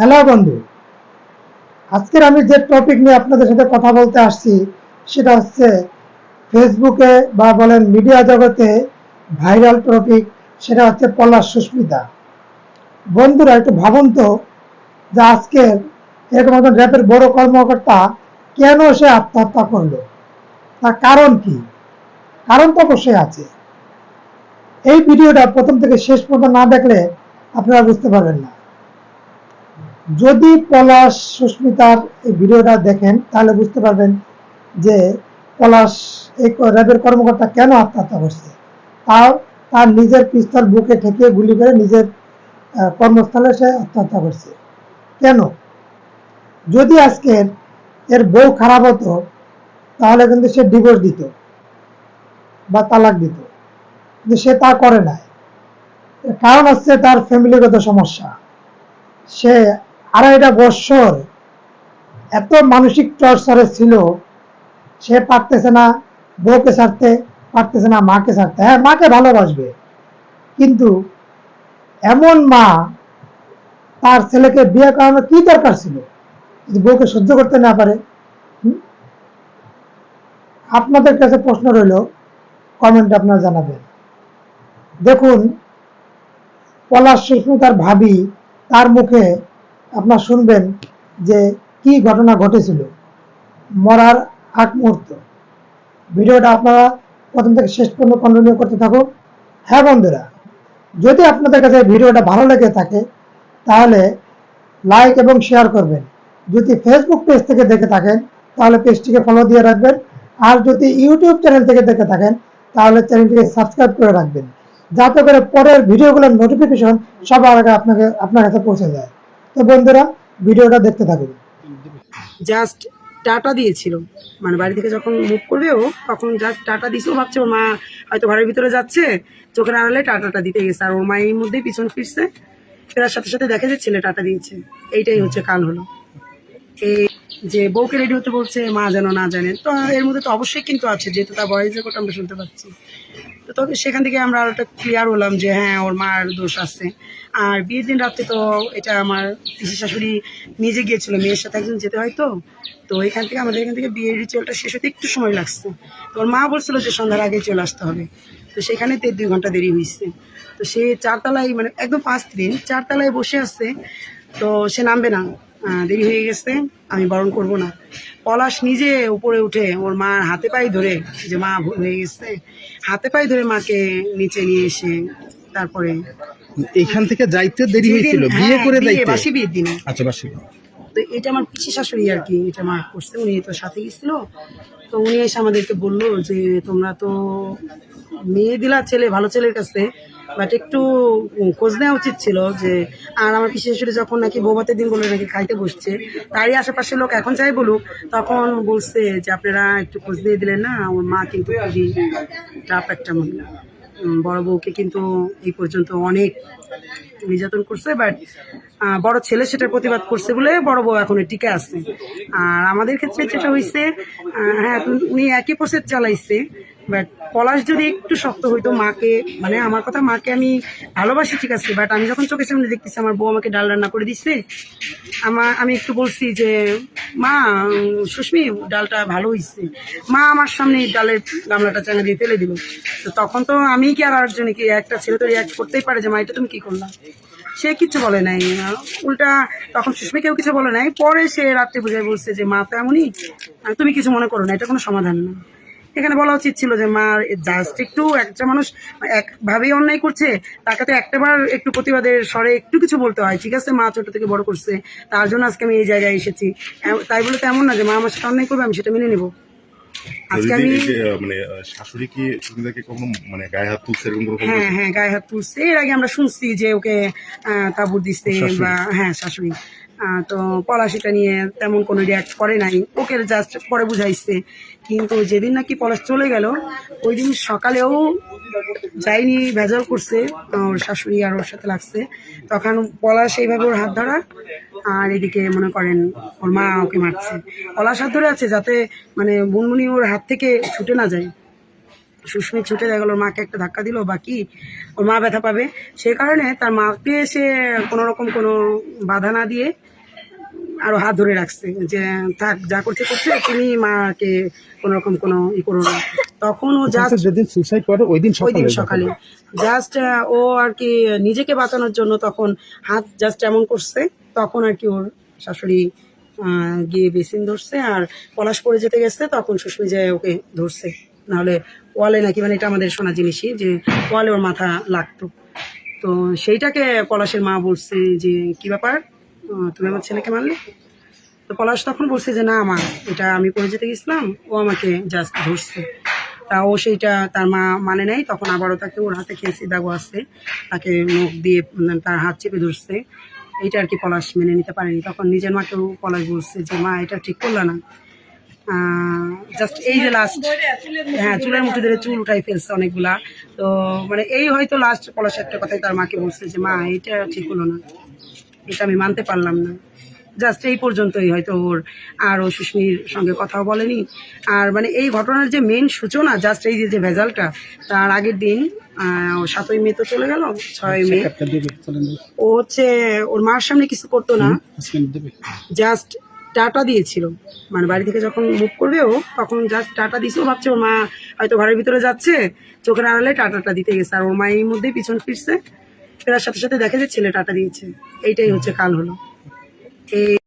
Hello বন্ধু, আজকের আমি যে টপিক নিয়ে আপনাদের সাথে কথা বলতে আসছি, সেটা হচ্ছে ফেসবুকে বা বলেন মিডিয়া জগতে ভাইরাল টপিক সেটা হচ্ছে পলাশ সুস্মিতা। বন্ধুরা, একটু ভাবুন তো যে আজকে এরকম একজন র্যাপের বড় কর্মকর্তা কেন সে আত্মহত্যা করল? তার কারণ কি? কারণ তো অবশ্যই আছে। এই ভিডিওটা প্রথম থেকে শেষ পর্যন্ত না দেখলে আপনারা বুঝতে পারবেন না। যদি পলাশ সুস্মিতার এই ভিডিওটা দেখেন, তাহলে বুঝতে পারবেন যে পলাশ এই র্যাবের কর্মকর্তা কেন আত্মহত্যা করছে। তাও তার নিজের পিস্তল বুকে ঠেকিয়ে গুলি করে নিজের কর্মস্থলে সে আত্মহত্যা করছে। কেন? যদি আজকের এর বউ খারাপ হতো, তাহলে কিন্তু সে ডিভোর্স দিত বা তালাক দিত। কিন্তু সে তা করে নাই। কারণ হচ্ছে তার ফ্যামিলিগত সমস্যা। সে আড়াইটা বৎসর। এত মানসিক টর্চারে ছিল, সে পারতেছে না, বউকে ছাড়তে পারতেছে না, মাকে ছাড়তে। হ্যাঁ মাকে ভালোবাসবে, কিন্তু এমন মা, তার ছেলেকে বিয়ে করানোর কি দরকার ছিল? যদি বউকে সহ্য করতে না পারে আপনাদের কাছে প্রশ্ন রইল, কমেন্ট আপনারা জানাবেন। দেখুন, পলাশ সুস্মিতার ভাবি, তার মুখে আপনার শুনবেন যে কি ঘটনা ঘটেছিল। মরার আগ মুহূর্ত। ভিডিওটা আপনারা প্রথম থেকে শেষ পর্যন্ত কন্টিনিউ করতে থাকুন। হ্যাঁ বন্ধুরা, যদি আপনাদের কাছে ভিডিওটা ভালো লেগে থাকে, তাহলে লাইক এবং শেয়ার করবেন। যদি ফেসবুক পেজ থেকে দেখে থাকেন, তাহলে পেজটিকে ফলো দিয়ে রাখবেন। আর যদি ইউটিউব চ্যানেল থেকে দেখে থাকেন, তাহলে চ্যানেলটিকে সাবস্ক্রাইব করে রাখবেন। যাতে করে পরের ভিডিওগুলোর নোটিফিকেশন সবার আগে আপনাকে, আপনার কাছে পৌঁছে যায়। তো বন্ধুরা, ভিডিওটা দেখতে থাকুন। জাস্ট টাটা দিয়েছিল। মানে বাড়ি থেকে যখন মুভ করবে ও, তখন জাস্ট টাটা দিয়েছে। ও ভাবছে ওর মা, হয়তো ঘরের ভিতরে যাচ্ছে। চোখের আড়ালে টাটাটা দিতে গেছে। আর ওর মা এর মধ্যেই পিছন ফিরছে। ফেরার সাথে সাথে দেখা যায় ছেলে টাটা দিয়েছে। এইটাই হচ্ছে কাল হলো। এই যে বউকে রেডি হতে বলছে, মা যেন না জানে। তো এর মধ্যে তো অবশ্যই কিন্তু আছে। যেহেতু তার বয়সের কথা আমরা শুনতে পাচ্ছি। তো তবে সেখান থেকে আমরা আরও একটা ক্লিয়ার হলাম যে হ্যাঁ ওর মার দোষ আছে। আর বিয়ের দিন রাত্রে তো এটা আমার পিসি শাশুড়ি নিজে গিয়েছিল, মেয়ের সাথে একজন যেতে হয় তো। তো এখান থেকে আমাদের এখান থেকে বিয়ের রিচুয়ালটা শেষ হতে একটু সময় লাগছে। তো ওর মা বলছিল যে সন্ধ্যার আগে চলে আসতে হবে। তো সেখানে দেড় দুই ঘণ্টা দেরি হয়েছে। তো সে চারতলায় মানে একদম ফার্স্ট দিন, চারতলায় বসে আছে। তো সে নামবে না। দেরি হয়ে গেছে আমি বরণ করব না। পলাশ নিজে উপরে উঠে ওর মার হাতে পায়ে ধরে যে মা ভুল হয়ে গেছে হাতে পায়ে ধরে মাকে নিচে নিয়ে এসে তারপরে এখান থেকে যাইতে দেরি হয়েছিল বিয়ে হ্যাঁ, করে বিয়ে, যাইতে? বাসি বিয়ের দিনে। আচ্ছা বাসি তো এটা আমার পিসি শাশুড়ি আর কি এটা আমার করছে উনি তো সাথে গেছিল। তো উনি এসে আমাদেরকে বলল যে তোমরা তো মেয়ে দিলা ছেলে ভালো ছেলের কাছে বাট একটু খোঁজ নেওয়া উচিত ছিল যে, আর আমার পিসি শাশুড়ি যখন নাকি বৌভাতের দিন বলে নাকি খাইতে বসছে, তারই আশেপাশের লোক এখন যাই বলুক, তখন বলছে যে, আপনারা একটু খোঁজ দিয়ে দিলেন না ওর মা কিন্তু খুবই টাপ একটা মহিলা। বড় বউকে কিন্তু এই পর্যন্ত অনেক নির্যাতন করছে, বাট বড় ছেলে সেটার প্রতিবাদ করছে বলে বড় বউ এখন টিকে আছে। আর আমাদের ক্ষেত্রে যেটা হয়েছে হ্যাঁ উনি একই প্রসেস চালাইছে বাট পলাশ যদি একটু শক্ত হইতো মাকে মানে আমার কথা মাকে আমি ভালোবাসি, ঠিক আছে বাট আমি যখন চোখের সামনে দেখতেছি আমার বউ আমাকে ডাল রান্না করে দিচ্ছে আমার আমি একটু বলছি যে, মা, সুস্মি, ডালটা ভালো হয়েছে মা আমার সামনে ডালের গামলাটা চাঙা দিয়ে ফেলে দিল। তো তখন তো আমি কি আর আরেকজনে কি একটা ছেলে তো রিয়াক্ট করতেই পারে যে, মা, এটা তুমি কী করলাম সে কিছু বলে নাই। উল্টা তখন সুস্মিকেও কিছু বলে নাই। পরে সে রাত্রে বুঝাই বলছে যে, মা তো এমনই তুমি কিছু মনে করো না, এটা কোনো সমাধান না। এখানে বলা উচিত ছিল যে, মা জাস্ট একটু একটা মানুষ একভাবেই অন্যায় করছে, তাকে তো একটাবার একটু প্রতিবাদের স্বরে একটু কিছু বলতে হয়। ঠিক আছে, মা ছোট থেকে বড় করছে, তার জন্য আজকে আমি এই জায়গায় এসেছি। তাই বলে তো এমন না যে, মা আমার সাথে অন্যায় করবে, আমি সেটা মেনে নেব। আজকে আমি মানে শাশুড়ি কি সুমিতাকে কখনো মানে গায়ে হাত তুলছে এরকম কোনো হ্যাঁ হ্যাঁ গায়ে হাত তুলছে। এর আগে আমরা শুনছি যে ওকে তাবুর দিচ্ছে বা হ্যাঁ শাশুড়ি। তো পলাশ এটা নিয়ে তেমন কোনো রিয়াক্ট করে নাই। ওকে জাস্ট পরে বুঝাইছে। কিন্তু যেদিন নাকি পলাশ চলে গেল ওই দিন সকালেও যাইনি ভেজাল করছে। ওর শাশুড়ি আর ওর সাথে লাগছে। তখন পলাশ এইভাবে ওর হাত ধরা আর এদিকে মনে করেন ওর মা ওকে মারছে। পলাশ হাত ধরে আছে যাতে মানে বুনমুনি ওর হাত থেকে ছুটে না যায়। সুস্মিত ছুটে দেখা গেল ওর মাকে একটা ধাক্কা দিল বাকি ওর মা ব্যথা পাবে। সে কারণে তার মাকে সে কোনো রকম কোনো বাধা না দিয়ে আরও হাত ধরে রাখছে যে থাক যা করছে করছে তুমি মাকে কোনো রকম কোনো ই করো না। তখন ও জাস্ট যেদিন সুসাইড করে ওই দিন ওই দিন সকালে। জাস্ট ও আর কি নিজেকে বাঁচানোর জন্য তখন হাত জাস্ট এমন করছে তখন আর কি ওর শাশুড়ি গিয়ে বেসিন ধরছে আর পলাশ পড়ে যেতে গেছে, তখন সুস্মি যায় ওকে ধরছে। নাহলে ওয়ালে নাকি মানে এটা আমাদের শোনা জিনিসই, যে ওয়ালে ওর মাথা লাগতো। তো সেইটাকে পলাশের মা বলছে যে, কি ব্যাপার? তুমি আমার ছেলেকে মারলে? তো পলাশ তখন বলছে যে, না আমার এটা আমি পড়ে যেতে গেছিলাম, ও আমাকে জাস্ট ধরছে। তা ও সেইটা তার মা মানে নেয় তখন আবারও তাকে ওর হাতে খেয়েছি দাগো আসছে তাকে মুখ দিয়ে তার হাত চেপে ধরছে। এইটা আর কি পলাশ মেনে নিতে পারেনি। তখন নিজের মাকেও পলাশ বলছে যে, মা, এটা ঠিক করল না। জাস্ট এই যে লাস্ট হ্যাঁ চুলের মুঠে ধরে চুল উঠাই ফেলছে অনেকগুলা। তো মানে এই হয়তো লাস্ট পলাশ একটা কথাই তার মাকে বলছে যে, মা, এটা ঠিক হলো না। এটা আমি মানতে পারলাম না। জাস্ট এই পর্যন্তই হয়তো ওর আর ও সুস্মির সঙ্গে কথাও বলেনি। আর মানে এই ঘটনার যে মেন সূচনা জাস্ট এই যে ভেজালটা তার আগের দিন ও সাতই মে তো চলে গেল ছয় মে। চলেন ও হচ্ছে ওর মার সামনে কিছু করতো না জাস্ট টাটা দিয়েছিল। মানে বাড়ি থেকে যখন মুভ করবে ও তখন জাস্ট টাটা দিয়েছে। ও ভাবছে ওর মা হয়তো ঘরের ভিতরে যাচ্ছে চোখের আড়ালে টাটাটা দিতে গেছে। আর ওর মা এই মধ্যেই পিছন ফিরছে। ফেরার সাথে সাথে দেখে যে ছেলে টাটা দিয়েছে। এইটাই হচ্ছে কাল হলো। এই